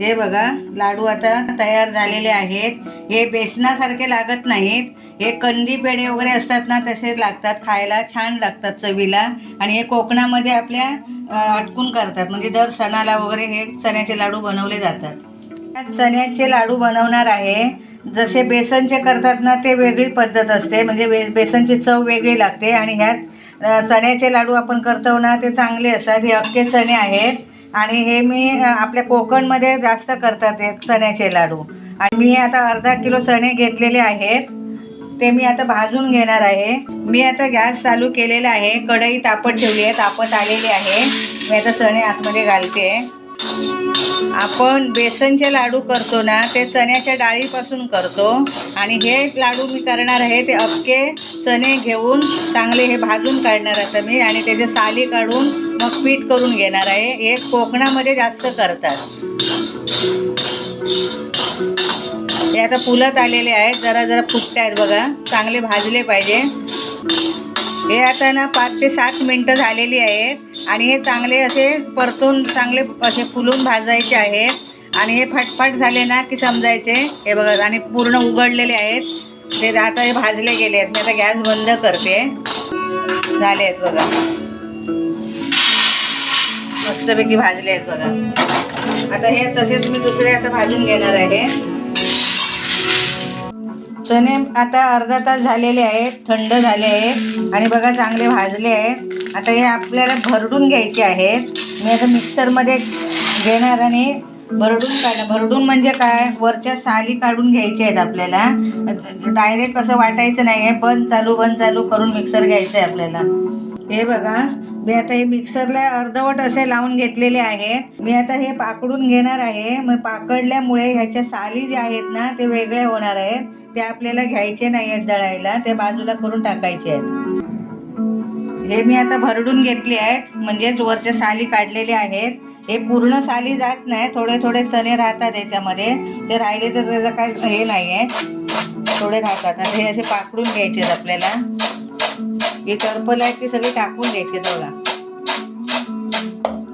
हे बघा लाडू आता तयार झालेले आहेत. हे बेसनासारखे लागत नाहीत. हे कंदी पेढे वगैरे असतात ना तसे लागतात खायला छान लागतात चवीला. आणि हे कोकणामध्ये आपल्या अटकून करतात. म्हणजे दर सणाला वगैरे हे चण्याचे लाडू बनवले जातात. चण्याचे लाडू बनवणार आहे. जसे बेसनचे करतात ना ते वेगळी पद्धत असते. म्हणजे बे बेसनची चव वेगळी लागते. आणि ह्यात चण्याचे लाडू आपण करतो ना ते चांगले असतात. हे अख्खे चणे आहेत. आणि हे मी आपल्या कोकणमध्ये जास्त करतात हे चण्याचे लाडू. आणि मी आता अर्धा किलो चणे घेतलेले आहेत. ते मी आता भाजून घेणार आहे. मी आता गॅस चालू केलेला आहे. कढई तापत ठेवली आहे. तापत आलेली आहे. मी आता चणे आतमध्ये घालते. आपण बेसनचे लाडू करतो ना ते चण्याच्या डाळीपासून करतो. आणि हे लाडू मी करणार आहे ते अख्खे चणे घेऊन चांगले हे भाजून काढणार आहे मी. आणि त्याचे साली काढून मग पीठ करून घेणार आहे. हे कोकणामध्ये जास्त करतात. हे आता फुलत आलेले आहेत जरा जरा फुटत आहेत बघा. चांगले भाजले पाहिजे. हे आता ना पाच ते सात मिनटं झालेली आहेत. आणि हे चांगले असे परतून चांगले असे फुलून भाजायचे आहेत. आणि हे फटफट झाले ना की समजायचे. हे बघा आणि पूर्ण उघडलेले आहेत. ते आता हे भाजले गेले आहेत. मी आता गॅस बंद करते. झाले आहेत बघा. मस्तपैकी भाजले आहेत बघा. आता हे तसेच मी दुसरे आता भाजून घेणार आहे. चणे आता अर्धा तास झालेले आहेत. थंड झाले आहेत. आणि बघा चांगले भाजले आहेत. आता हे आपल्याला भरडून घ्यायचे आहेत. मी आता मिक्सरमध्ये घेणार आणि भरडून काढणार. भरडून म्हणजे काय? वरच्या साली काढून घ्यायच्या आहेत आपल्याला. डायरेक्ट असं वाटायचं नाही आहे बंद चालू बंद चालू करून मिक्सर घ्यायचं आहे आपल्याला. हे बघा. मी आता हे मिक्सरला अर्धवट असे लावून घेतलेले आहे. मी आता हे पाकडून घेणार आहे. मग पाकडल्यामुळे ह्याच्या साली जे आहेत ना ते वेगळे होणार आहेत. ते आपल्याला घ्यायचे नाही आहेत दळायला. ते बाजूला करून टाकायचे आहेत. हे मी आता भरडून घेतले आहेत म्हणजेच वरच्या साली काढलेले आहेत. हे पूर्ण साली जात नाही. थोडे थोडे चणे राहतात याच्यामध्ये. ते राहिले तर त्याचं काय हे नाही आहे थोडे राहतात. आणि हे असे पाकडून घ्यायचे आहेत आपल्याला. ही टर्पल आहे ती सगळी टाकून घ्यायची बघा.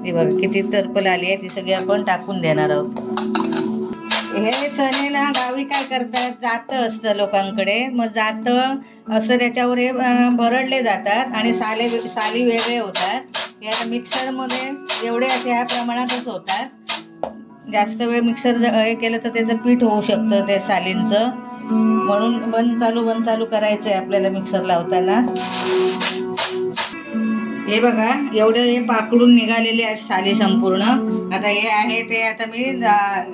हे बघा किती टर्पल आली आहे ती सगळी आपण टाकून देणार आहोत. हे चणे ना गावी काय करतात जातं असतं लोकांकडे. मग जातं असं त्याच्यावर हे भरडले जातात आणि साले साली वेगळे होतात. या मिक्सरमध्ये एवढे असे ह्या प्रमाणातच होतात. जास्त वेळ मिक्सर हे केलं तर त्याचं पीठ होऊ शकतं त्या सालींचं. म्हणून बंद चालू बंद चालू करायचं आहे आपल्याला मिक्सर लावताना. हे बघा एवढे हे पाकडून निघालेले आहेत साली संपूर्ण. आता हे आहे ते आता मी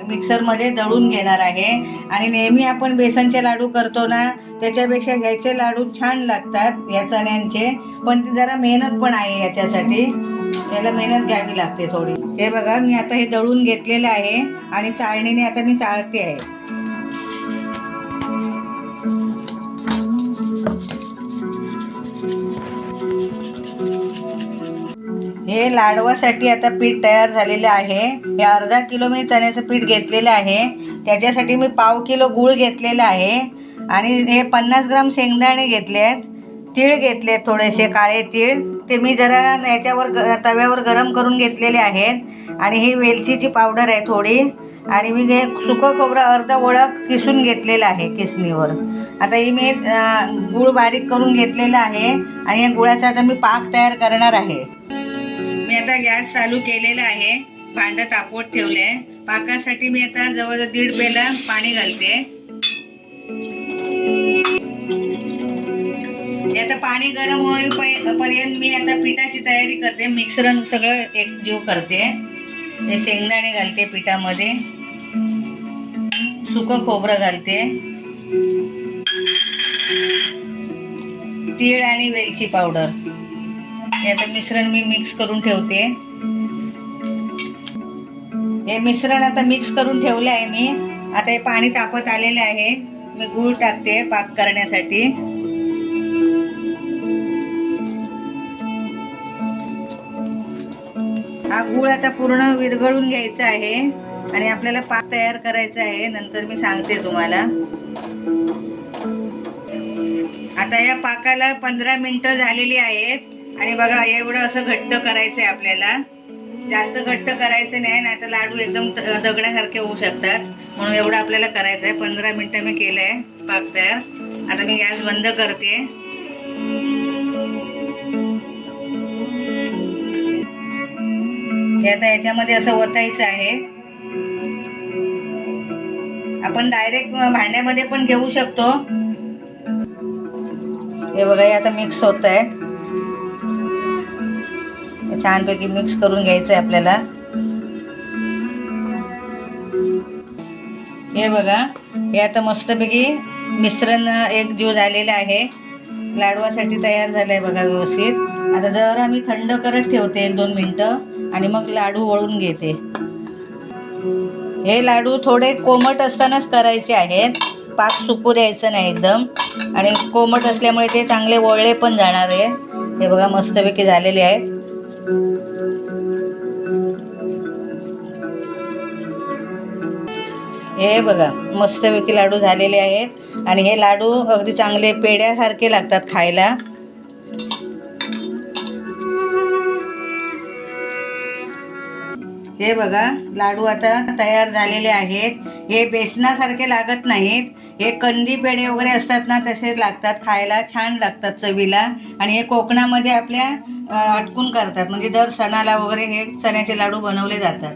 मिक्सरमध्ये दळून घेणार आहे. आणि नेहमी आपण बेसनचे लाडू करतो ना त्याच्यापेक्षा ह्याचे लाडू छान लागतात या चण्यांचे. पण ती जरा मेहनत पण आहे याच्यासाठी. त्याला मेहनत घ्यावी लागते थोडी. हे बघा मी आता हे दळून घेतलेलं आहे आणि चाळणीने आता मी चाळते आहे. लाडवासाठी आता पीठ तयार झालेलं आहे. हे अर्धा किलो मी चण्याचं पीठ घेतलेलं आहे. त्याच्यासाठी मी पाव किलो गूळ घेतलेला आहे. आणि हे पन्नास ग्राम शेंगदाणे घेतले आहेत तीळ घेतले थोडेसे काळे तीळ. ते मी जरा याच्यावर ग- तव्यावर गरम करून घेतलेले आहेत. आणि ही वेलचीची पावडर आहे थोडी. आणि मी हे सुकं खोबरं अर्धा ओळख किसून घेतलेलं आहे किसणीवर. आता ही मी गूळ बारीक करून घेतलेला आहे. आणि या गुळाचा आता मी पाक तयार करणार आहे. मी आता गॅस चालू केलेला आहे. भांड तापवत ठेवले पाकासाठी मी आता जवळजवळ दीड बेला पाणी घालते. आता पाणी गरम होईपर्यंत मी आता पिठाची तयारी करते. मिक्सरन सगळं एकजीव करते. ते शेंगदाणे घालते पिठामध्ये. सुकं खोबरं घालते. तीळ आणि वेलची पावडर. हे आता मिश्रण मी मिक्स करून ठेवते. हे मिश्रण आता मिक्स करून ठेवलं आहे मी. आता हे पाणी तापत आलेलं आहे. मी गूळ टाकते पाक करण्यासाठी. हा गूळ आता पूर्ण विरघळून घ्यायचा आहे आणि आपल्याला पाक तयार करायचा आहे. नंतर मी सांगते तुम्हाला. आता या पाकाला पंधरा मिनिटं झालेली आहेत. आणि बघा एवढं असं घट्ट करायचं आहे आपल्याला. जास्त घट्ट करायचे नाही नाही तर लाडू एकदम त- दगडासारखे होऊ शकतात. म्हणून एवढं आपल्याला करायचं आहे पंधरा मिनिटं मी केलंय पाक तयार. आता मी गॅस बंद करते. हे आता याच्यामध्ये असं ओतायचं आहे. आपण डायरेक्ट भांड्यामध्ये पण घेऊ शकतो. हे बघा हे आता मिक्स होत आहे छानपैकी मिक्स करून घ्यायचं आहे आपल्याला. हे बघा हे आता मस्तपैकी मिश्रण एक जीव झालेलं आहे लाडवासाठी तयार झालंय बघा व्यवस्थित. आता जरा मी थंड करत ठेवते एक दोन मिनटं आणि मग लाडू वळून घेते. हे लाडू थोडे कोमट असतानाच करायचे आहेत. पाक सुकू द्यायचं नाही एकदम. आणि कोमट असल्यामुळे ते चांगले वळले पण जाणार आहे. हे बघा मस्तपैकी झालेले आहेत. हे बघा मस्तपैकी लाडू झालेले आहेत. आणि हे लाडू अगदी चांगले पेड्यासारखे लागतात खायला. हे बघा लाडू आता तयार झालेले आहेत. हे बेसनासारखे लागत नाहीत. हे कंदी पेढे वगैरे असतात ना तसे लागतात खायला. छान लागतात चवीला. आणि हे कोकणामध्ये आपल्या अटकून करतात. म्हणजे दर सणाला वगैरे हे चण्याचे लाडू बनवले जातात.